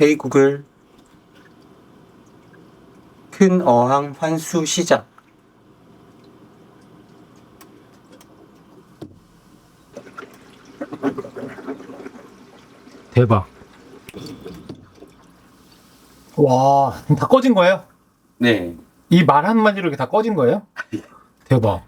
헤이 구글 큰 어항 환수 시작 대박. 와, 다 꺼진 거예요? 네 이 말 한마디로 이렇게 다 꺼진 거예요? 대박.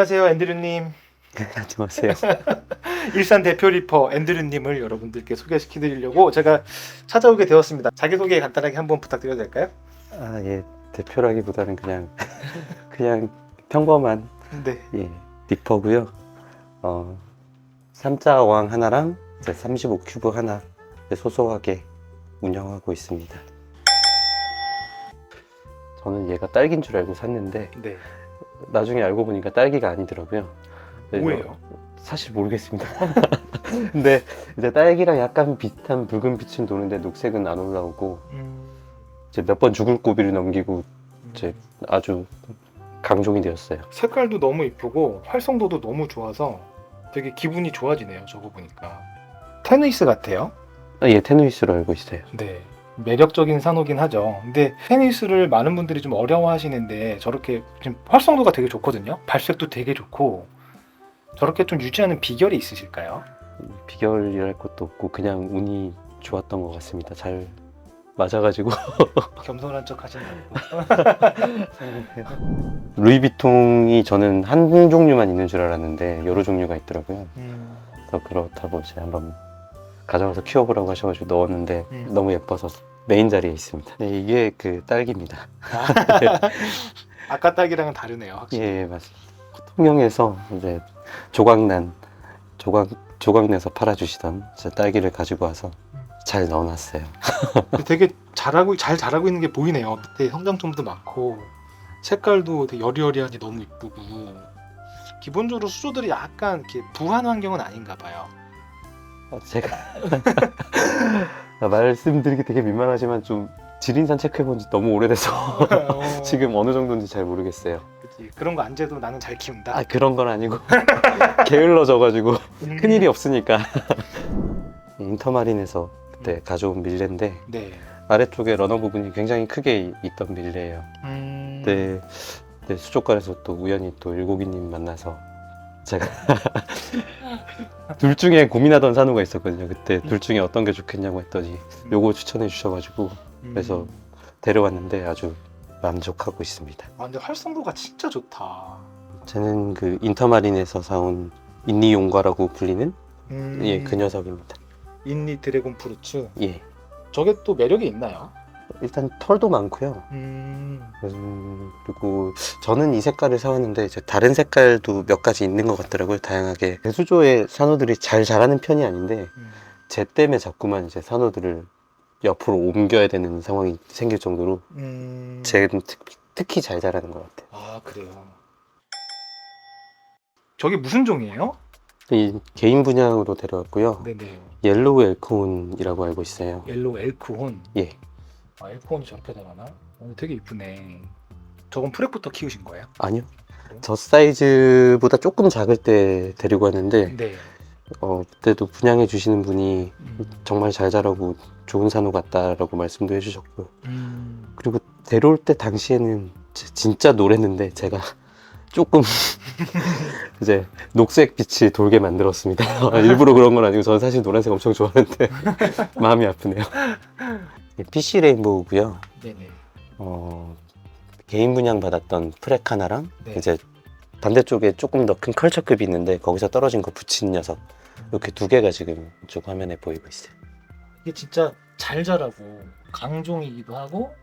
안녕하세요, 앤드류님. 안녕하세요 일산 대표 리퍼 앤드류님을 여러분들께 소개시켜드리려고 제가 찾아오게 되었습니다. 자기소개 간단하게 한번 부탁드려도 될까요? 아, 예. 대표라기보다는 그냥 그냥 평범한 네. 예, 리퍼고요. 어, 삼자 어항 하나랑 이제 35 큐브 하나 이제 소소하게 운영하고 있습니다. 저는 얘가 딸기인 줄 알고 샀는데 네. 나중에 알고 보니까 딸기가 아니더라고요. 뭐예요? 사실 모르겠습니다. 근데 이제 딸기랑 약간 비슷한 붉은 빛은 도는데 녹색은 안 올라오고 음, 이제 몇 번 죽을 고비를 넘기고 이제 아주 강종이 되었어요. 색깔도 너무 이쁘고 활성도도 너무 좋아서 되게 기분이 좋아지네요. 저거 보니까. 테니스 같아요. 아, 예, 테누이스로 알고 있어요. 네. 매력적인 산호긴 하죠. 근데 테니스를 많은 분들이 좀 어려워하시는데 저렇게 지금 활성도가 되게 좋거든요. 발색도 되게 좋고 저렇게 좀 유지하는 비결이 있으실까요? 비결이랄 것도 없고 그냥 운이 좋았던 것 같습니다. 잘 맞아가지고 겸손한 척 하신다고. 루이비통이 저는 한 종류만 있는 줄 알았는데 여러 종류가 있더라고요. 음, 그래서 그렇다고 이제 한번 가져와서 키워보라고 하셔가지고 넣었는데 음. 너무 예뻐서 메인 자리에 있습니다. 네, 이게 그 딸기입니다. 아까 딸기랑은 다르네요. 확실히. 예, 맞습니다. 통영에서 이제 조각난 조각 조각내서 팔아주시던 제 딸기를 가지고 와서 잘 넣어놨어요. 되게 잘하고 잘 자라고 있는 게 보이네요. 밑에 성장점도 많고 색깔도 되게 여리여리하니 너무 이쁘고 기본적으로 수조들이 약간 이렇게 부한 환경은 아닌가 봐요. 어, 제가 말씀드리기 되게 민망하지만 좀 지린산 체크해본 지 너무 오래돼서 어, 지금 어느 정도인지 잘 모르겠어요. 그치. 그런 거 안 재도 나는 잘 키운다. 아 그런 건 아니고 게을러져가지고 음. 큰일이 없으니까 인터마린에서 그때 가져온 밀레인데 네. 아래쪽에 러너 부분이 굉장히 크게 있던 밀레예요. 음. 그때, 그때 수족관에서 또 우연히 또 일고기님 만나서 제가 둘 중에 고민하던 산호가 있었거든요. 그때 둘 중에 어떤 게 좋겠냐고 했더니 요거 추천해 주셔가지고 음. 그래서 데려왔는데 아주 만족하고 있습니다. 아, 근데 활성도가 진짜 좋다. 저는 그 인터마린에서 사온 인니 용과라고 불리는 음. 예, 그 녀석입니다. 인니 드래곤 프루츠. 예. 저게 또 매력이 있나요? 일단 털도 많고요. 음. 음, 그리고 저는 이 색깔을 사왔는데 이제 다른 색깔도 몇 가지 있는 것 같더라고요. 다양하게 대수조의 산호들이 잘 자라는 편이 아닌데 음. 쟤 때문에 자꾸만 이제 산호들을 옆으로 옮겨야 되는 상황이 생길 정도로 음. 특, 특히 잘 자라는 것 같아요. 아 그래요. 저게 무슨 종이에요? 이 개인 분양으로 데려왔고요. 네네. 옐로우 엘코온이라고 알고 있어요. 옐로우 엘크혼. 예. 아 엘크혼이 저렇게 자라나? 어, 되게 이쁘네. 저건 프렉부터 키우신 거예요? 아니요. 저 사이즈보다 조금 작을 때 데리고 왔는데 네. 어, 그때도 분양해 주시는 분이 음. 정말 잘 자라고 좋은 산호 같다라고 말씀도 해주셨고 음. 그리고 데려올 때 당시에는 지- 진짜 노랬는데 제가 조금 이제 녹색 빛이 돌게 만들었습니다. 일부러 그런 건 아니고 저는 사실 노란색 엄청 좋아하는데 마음이 아프네요. PC 레인보우고요. 네네. 어, 개인 분양 받았던 프렉 하나랑 네. 이제 반대쪽에 조금 더 큰 컬처급이 있는데 거기서 떨어진 거 붙인 녀석 이렇게 두 개가 지금 이쪽 화면에 보이고 있어요. 이게 진짜 잘 자라고 강종이기도 하고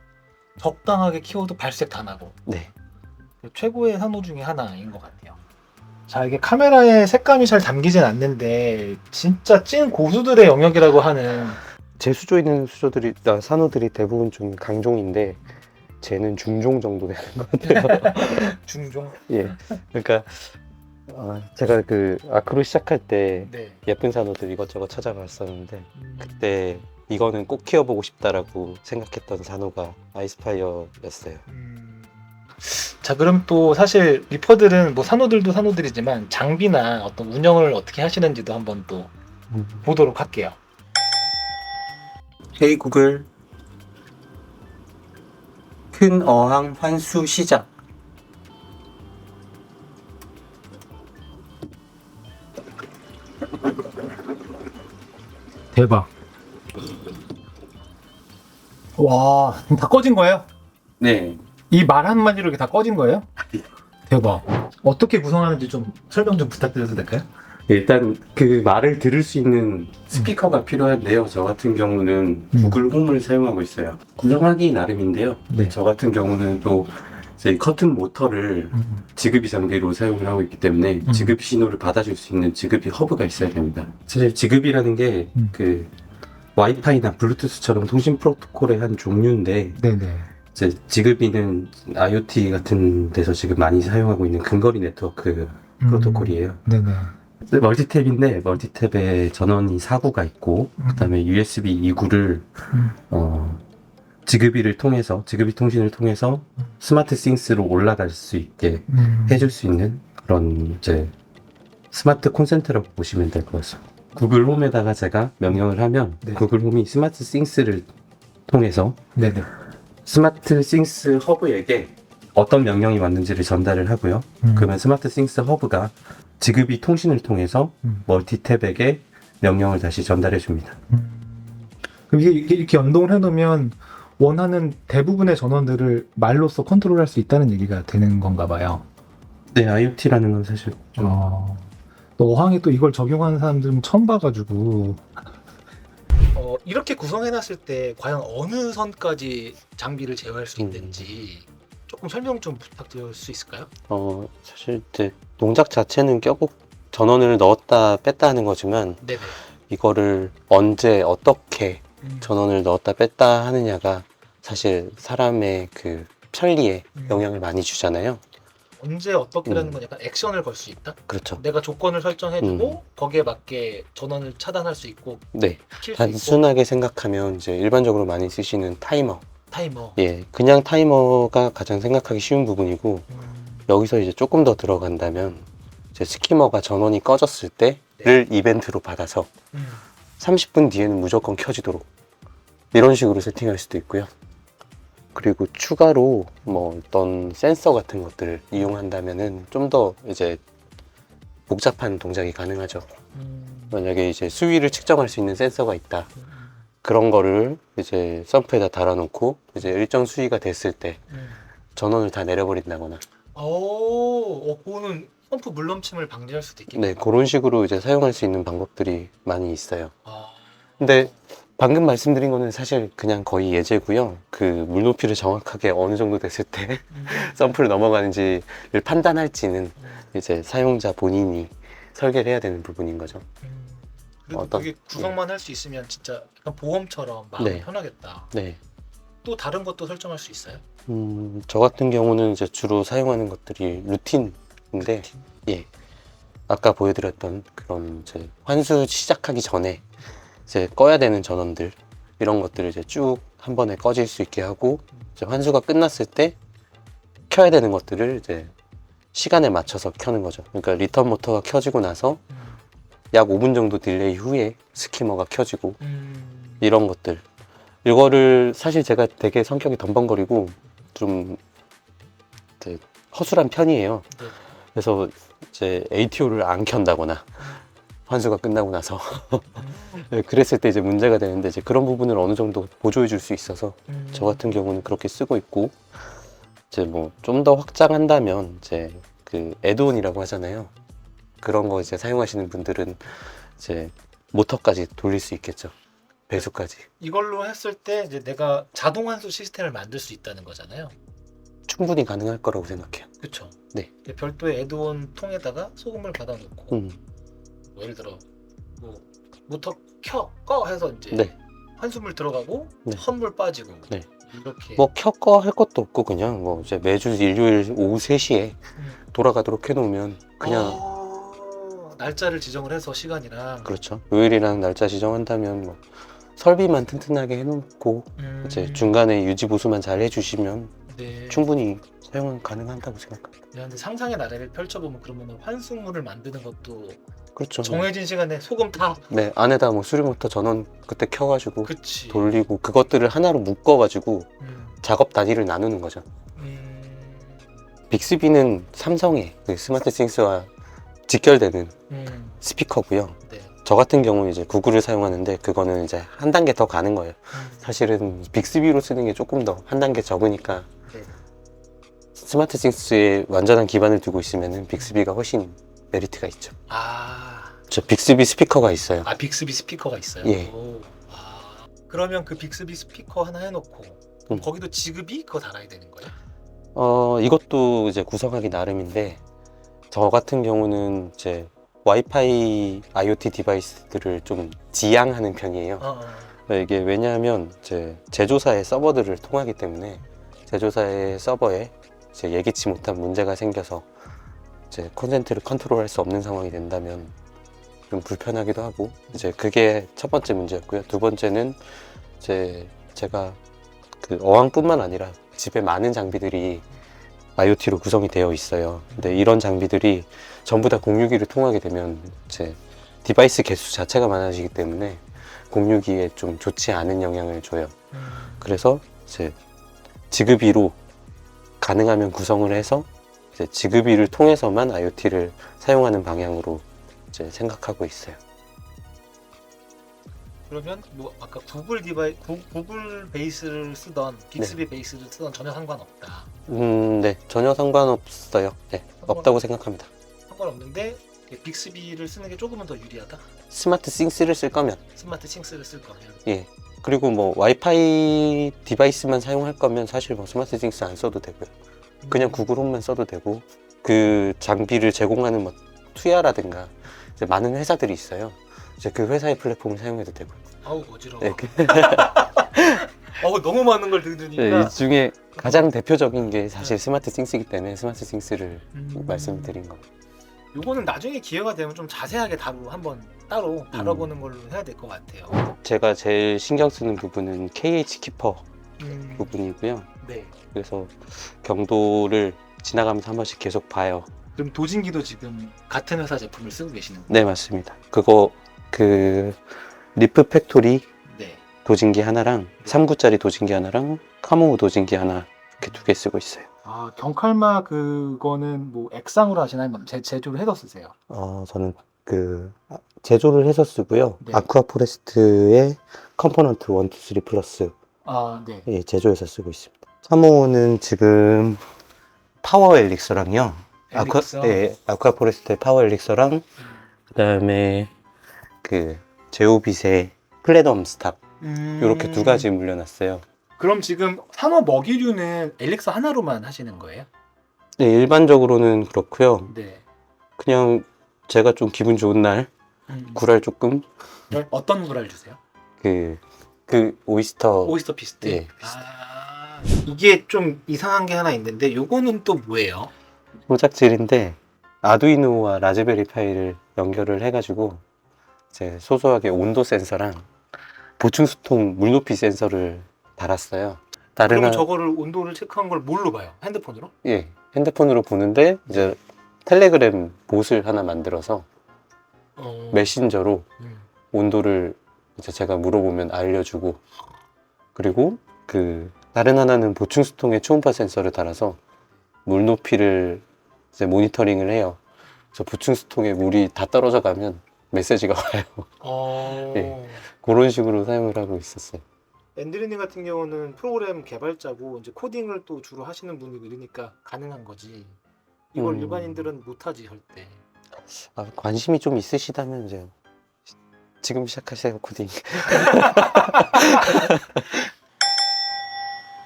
적당하게 키워도 발색 다 나고 네. 최고의 산호 중에 하나인 것 같아요. 자 이게 카메라에 색감이 잘 담기진 않는데 진짜 찐 고수들의 영역이라고 하는 제 수조 있는 수조들이 아, 산호들이 대부분 좀 강종인데 쟤는 중종 정도 되는 것 같아요. 중종. 예. 그러니까 아, 제가 그 아크로 시작할 때 네. 예쁜 산호들 이것저것 찾아봤었는데 음, 그때 이거는 꼭 키워보고 싶다라고 생각했던 산호가 아이스파이어였어요. 음. 자 그럼 또 사실 리퍼들은 뭐 산호들도 산호들이지만 장비나 어떤 운영을 어떻게 하시는지도 한번 또 보도록 할게요. 헤이 구글 큰 어항 환수 시작 대박. 와, 다 꺼진 거예요? 네 이 말 한마디로 이렇게 다 꺼진 거예요? 대박. 어떻게 구성하는지 좀 설명 좀 부탁드려도 될까요? 일단 그 말을 들을 수 있는 스피커가 필요한데요 저 같은 경우는 음. 구글 홈을 사용하고 있어요 구성하기 나름인데요 네. 저 같은 경우는 또 저희 커튼 모터를 음. 지급이 장비로 사용을 하고 있기 때문에 음. 지급 신호를 받아줄 수 있는 지급이 허브가 있어야 됩니다. 사실 지급이라는 게 음. 그 와이파이나 블루투스처럼 통신 프로토콜의 한 종류인데 네네. 이제 지급이는 IoT 같은 데서 지금 많이 사용하고 있는 근거리 네트워크 프로토콜이에요. 음. 네네. 멀티탭인데 멀티탭에 전원이 4구가 있고 음. 그다음에 USB 2구를 음. 어, 지급이를 통해서 지급이 통신을 통해서 스마트 싱스로 올라갈 수 있게 음. 해줄 수 있는 그런 이제 스마트 콘센트라고 보시면 될 것 같습니다. 구글 홈에다가 제가 명령을 하면 네. 구글 홈이 스마트 싱스를 통해서 네네. 스마트 싱스 허브에게 어떤 명령이 왔는지를 전달을 하고요. 음. 그러면 스마트 싱스 허브가 지급이 통신을 통해서 음. 멀티탭에게 명령을 다시 전달해 줍니다. 음. 그럼 이게 이렇게- 이렇게 연동을 해놓으면 원하는 대부분의 전원들을 말로써 컨트롤할 수 있다는 얘기가 되는 건가 봐요. 네, IoT라는 건 사실 좀 어. 또 어항에 또 이걸 적용하는 사람들은 처음 봐가지고 어, 이렇게 구성해놨을 때 과연 어느 선까지 장비를 제어할 수 음. 있는지 조금 설명 좀 부탁드릴 수 있을까요? 어, 사실 이제 동작 자체는 껴고 전원을 넣었다 뺐다 하는 거지만 네네. 이거를 언제 어떻게 음. 전원을 넣었다 뺐다 하느냐가 사실 사람의 그 편리에 음. 영향을 많이 주잖아요. 언제 어떻게라는 음. 건 약간 액션을 걸 수 있다. 그렇죠. 내가 조건을 설정해주고 음. 거기에 맞게 전원을 차단할 수 있고 네. 킬수 있고 단순하게 생각하면 이제 일반적으로 많이 쓰시는 타이머. 타이머. 예. 그냥 타이머가 가장 생각하기 쉬운 부분이고 음. 여기서 이제 조금 더 들어간다면 이제 스키머가 전원이 꺼졌을 때를 이벤트로 받아서 음. 30분 뒤에는 무조건 켜지도록 이런 식으로 세팅할 수도 있고요. 그리고 추가로 뭐 어떤 센서 같은 것들을 이용한다면은 좀 더 이제 복잡한 동작이 가능하죠. 음. 만약에 이제 수위를 측정할 수 있는 센서가 있다. 음. 그런 거를 이제 펌프에다 달아놓고 이제 일정 수위가 됐을 때 음. 전원을 다 내려버린다거나 오, 어, 그거는 펌프 물 넘침을 방지할 수도 있겠네요. 네 그런 식으로 이제 사용할 수 있는 방법들이 많이 있어요. 아, 근데 방금 말씀드린 거는 사실 그냥 거의 예제고요. 그 물높이를 정확하게 어느 정도 됐을 때 음. 펌프를 넘어가는지를 판단할지는 음. 이제 사용자 본인이 설계를 해야 되는 부분인 거죠. 음. 그래도 어떤- 그게 구성만 할 수 있으면 진짜 약간 보험처럼 마음이 네. 편하겠다. 네. 또 다른 것도 설정할 수 있어요? 음, 저 같은 경우는 이제 주로 사용하는 것들이 루틴인데, 예. 아까 보여드렸던 그런 이제 환수 시작하기 전에 이제 꺼야 되는 전원들, 이런 것들을 이제 쭉 한 번에 꺼질 수 있게 하고, 이제 환수가 끝났을 때 켜야 되는 것들을 이제 시간에 맞춰서 켜는 거죠. 그러니까 리턴 모터가 켜지고 나서 음. 약 5분 정도 딜레이 후에 스키머가 켜지고, 음. 이런 것들. 이거를 사실 제가 되게 성격이 덤벙거리고 좀 이제 허술한 편이에요. 네. 그래서 이제 ATO를 안 켠다거나 환수가 끝나고 나서 네, 그랬을 때 이제 문제가 되는데 이제 그런 부분을 어느 정도 보조해 줄 수 있어서 음. 저 같은 경우는 그렇게 쓰고 있고 이제 뭐 좀 더 확장한다면 이제 그 애드온이라고 하잖아요. 그런 거 이제 사용하시는 분들은 이제 모터까지 돌릴 수 있겠죠. 배수까지. 이걸로 했을 때 이제 내가 자동 환수 시스템을 만들 수 있다는 거잖아요. 충분히 가능할 거라고 생각해요. 그렇죠. 네. 별도의 애드온 통에다가 소금을 받아놓고 음, 뭐 예를 들어 뭐 모터 켜, 꺼 해서 이제 네. 환수물 들어가고 네. 선물 빠지고 네. 이렇게 뭐 켜꺼 할 것도 없고 그냥 뭐 이제 매주 일요일 오후 3시에 음. 돌아가도록 해놓으면 그냥 아, 날짜를 지정을 해서 시간이랑 그렇죠. 요일이랑 날짜 지정한다면 뭐 설비만 튼튼하게 해놓고 음, 이제 중간에 유지 보수만 잘 해주시면 네. 충분히 사용 가능한다고 생각합니다. 네, 근데 상상의 나래를 펼쳐보면 그러면 환승물을 만드는 것도 그렇죠. 정해진 시간에 소금 다 네 안에다 뭐 수리모터 전원 그때 켜가지고 그치 돌리고 그것들을 하나로 묶어가지고 음, 작업 단위를 나누는 거죠. 음, 빅스비는 삼성의 그 스마트 싱스와 직결되는 음, 스피커고요. 네. 저 같은 경우는 이제 구글을 사용하는데 그거는 이제 한 단계 더 가는 거예요. 음, 사실은 빅스비로 쓰는 게 조금 더 한 단계 적으니까 네. 스마트 싱스에 완전한 기반을 두고 있으면 빅스비가 훨씬 메리트가 있죠. 아, 저 빅스비 스피커가 있어요. 아 빅스비 스피커가 있어요. 예. 오, 아, 그러면 그 빅스비 스피커 하나 해놓고 음. 거기도 지급이 그거 달아야 되는 거예요? 어, 이것도 이제 구성하기 나름인데 저 같은 경우는 이제 와이파이 IoT 디바이스들을 좀 지양하는 편이에요. 어, 어. 이게 왜냐하면 이제 제조사의 서버들을 통하기 때문에 제조사의 서버에 이제 예기치 못한 문제가 생겨서 이제 콘센트를 컨트롤할 수 없는 상황이 된다면 좀 불편하기도 하고 이제 그게 첫 번째 문제였고요. 두 번째는 이제 제가 그 어항뿐만 아니라 집에 많은 장비들이 IoT로 구성이 되어 있어요. 근데 이런 장비들이 전부 다 공유기를 통하게 되면 이제 디바이스 개수 자체가 많아지기 때문에 공유기에 좀 좋지 않은 영향을 줘요. 음, 그래서 이제 지급이로 가능하면 구성을 해서 이제 지급이를 통해서만 IoT를 사용하는 방향으로 이제 생각하고 있어요. 그러면 뭐 아까 구글 디바이 구, 구글 베이스를 쓰던 빅스비 네. 베이스를 쓰던 전혀 상관없다. 음, 네, 전혀 상관없어요. 네, 없다고 생각합니다. 상관없는데 빅스비를 쓰는 게 조금은 더 유리하다. 스마트 싱스를 쓸 거면, 스마트 싱스를 쓸 거면. 예. 그리고 뭐 와이파이 디바이스만 사용할 거면 사실 뭐 스마트 싱스 안 써도 되고요. 그냥 구글 홈만 써도 되고 그 장비를 제공하는 뭐 투야라든가 이제 많은 회사들이 있어요. 이제 그 회사의 플랫폼을 사용해도 되고요. 아우 어지러워. 네, 그- 어우 너무 많은 걸 들으니까. 네, 이 중에 가장 대표적인 게 사실 스마트 싱스이기 때문에 스마트 싱스를 음. 말씀드린 거. 요거는 나중에 기회가 되면 좀 자세하게 다루 한번 따로 음. 다뤄보는 걸로 해야 될 것 같아요. 제가 제일 신경 쓰는 부분은 KH 키퍼 음, 부분이고요. 네. 그래서 경도를 지나가면서 한 번씩 계속 봐요. 그럼 도진기도 지금 같은 회사 제품을 쓰고 계시는 거예요? 네, 맞습니다. 그거 그 리프 팩토리 네. 도진기 하나랑 3구짜리 도진기 하나랑 카모우 도진기 하나 이렇게 두 개 쓰고 있어요. 아 경칼마 그거는 뭐 액상으로 하시나요? 제, 제조를 해서 쓰세요? 어, 저는 그 제조를 해서 쓰고요. 네. 아쿠아 포레스트의 컴포넌트 1, 2, 3 플러스 아 네. 예, 제조해서 쓰고 있습니다. 카모는 지금 파워 엘릭서랑요. 아쿠아, 엘릭서? 예, 아쿠아 포레스트의 파워 엘릭서랑 음. 그다음에 그 제오빗의 플래덤 스탑 음. 이렇게 두 가지 물려놨어요. 그럼 지금 산호 먹이류는 엘릭서 하나로만 하시는 거예요? 네, 일반적으로는 그렇고요. 네. 그냥 제가 좀 기분 좋은 날 음. 구랄 조금 어떤 구랄 주세요? 그, 그 오이스터 오이스터 피스트. 예, 아 이게 좀 이상한 게 하나 있는데 요거는 또 뭐예요? 모작질인데 아두이노와 라즈베리 파이를 연결을 해가지고 이제 소소하게 온도 센서랑 보충 수통 물 높이 센서를 달았어요. 다른 그러면 하- 저거를 온도를 체크한 걸 뭘로 봐요? 핸드폰으로? 예 핸드폰으로 보는데 이제 텔레그램 봇을 하나 만들어서 어. 메신저로 음. 온도를 이제 제가 물어보면 알려주고 그리고 그 다른 하나는 보충 수통에 초음파 센서를 달아서 물 높이를 이제 모니터링을 해요. 그래서 보충 수통에 물이 다 떨어져 가면 메시지가 와요. 어. 예. 그런 식으로 사용을 하고 있었어요. 앤드리님 같은 경우는 프로그램 개발자고 이제 코딩을 또 주로 하시는 분이 그러니까 가능한 거지. 이걸 음. 일반인들은 못하지 절대. 아, 관심이 좀 있으시다면 이제 지금 시작하세요 코딩.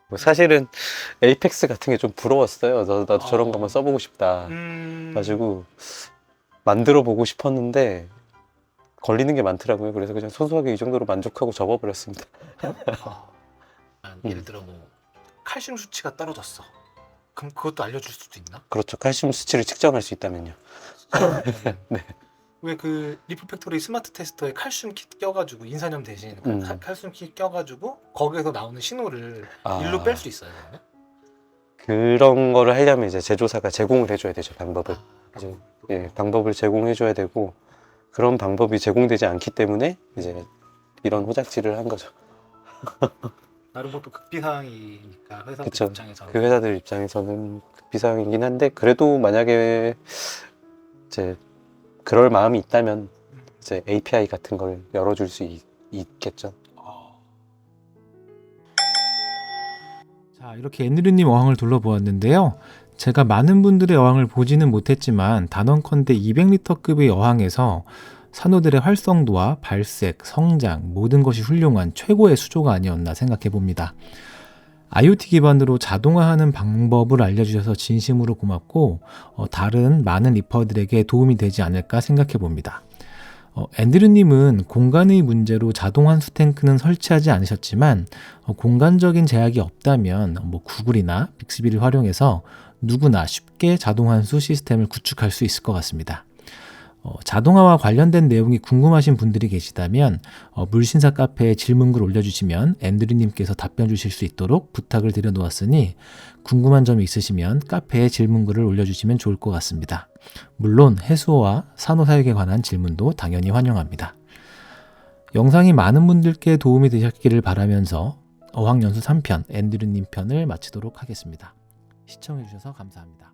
뭐 사실은 에이펙스 같은 게 좀 부러웠어요. 나, 나도 저런 어. 거만 써보고 싶다. 음. 가지고 만들어 보고 싶었는데 걸리는 게 많더라고요. 그래서 그냥 소소하게 이 정도로 만족하고 접어버렸습니다. 아, 예를 들어 뭐 칼슘 수치가 떨어졌어. 그럼 그것도 알려줄 수도 있나? 그렇죠. 칼슘 수치를 측정할 수 있다면요. 네. 왜 그 리플 팩토리 스마트 테스터에 칼슘 킷 껴가지고 인산염 대신 음. 칼- 칼슘 kit껴가지고 거기에서 나오는 신호를 아. 일로 뺄 수 있어요. 그러면? 그런 거를 하려면 이제 제조사가 제공을 해줘야 되죠 방법을. 아, 이제 예, 방법을 제공해줘야 되고 그런 방법이 제공되지 않기 때문에 이제 이런 호작질을 한 거죠. 나름 또 극비사항이니까 회사 그쵸. 입장에서 그 회사들 입장에서는 비상이긴 한데 그래도 만약에 이제 그럴 마음이 있다면 이제 API 같은 걸 열어줄 수 있, 있겠죠. 어, 자, 이렇게 앤드류님 어항을 둘러보았는데요. 제가 많은 분들의 어항을 보지는 못했지만 단언컨대 200리터급의 어항에서 산호들의 활성도와 발색, 성장 모든 것이 훌륭한 최고의 수조가 아니었나 생각해 봅니다. IoT 기반으로 자동화하는 방법을 알려주셔서 진심으로 고맙고 어, 다른 많은 리퍼들에게 도움이 되지 않을까 생각해 봅니다. 어, 앤드류님은 공간의 문제로 자동 환수 탱크는 설치하지 않으셨지만 어, 공간적인 제약이 없다면 뭐 구글이나 빅스비를 활용해서 누구나 쉽게 자동 환수 시스템을 구축할 수 있을 것 같습니다. 어, 자동화와 관련된 내용이 궁금하신 분들이 계시다면 어, 물신사 카페에 질문글 올려주시면 앤드류님께서 답변 주실 수 있도록 부탁을 드려 놓았으니 궁금한 점이 있으시면 카페에 질문글을 올려주시면 좋을 것 같습니다. 물론 해수어와 산호 사육에 관한 질문도 당연히 환영합니다. 영상이 많은 분들께 도움이 되셨기를 바라면서 어학연수 3편 앤드류님 편을 마치도록 하겠습니다. 시청해주셔서 감사합니다.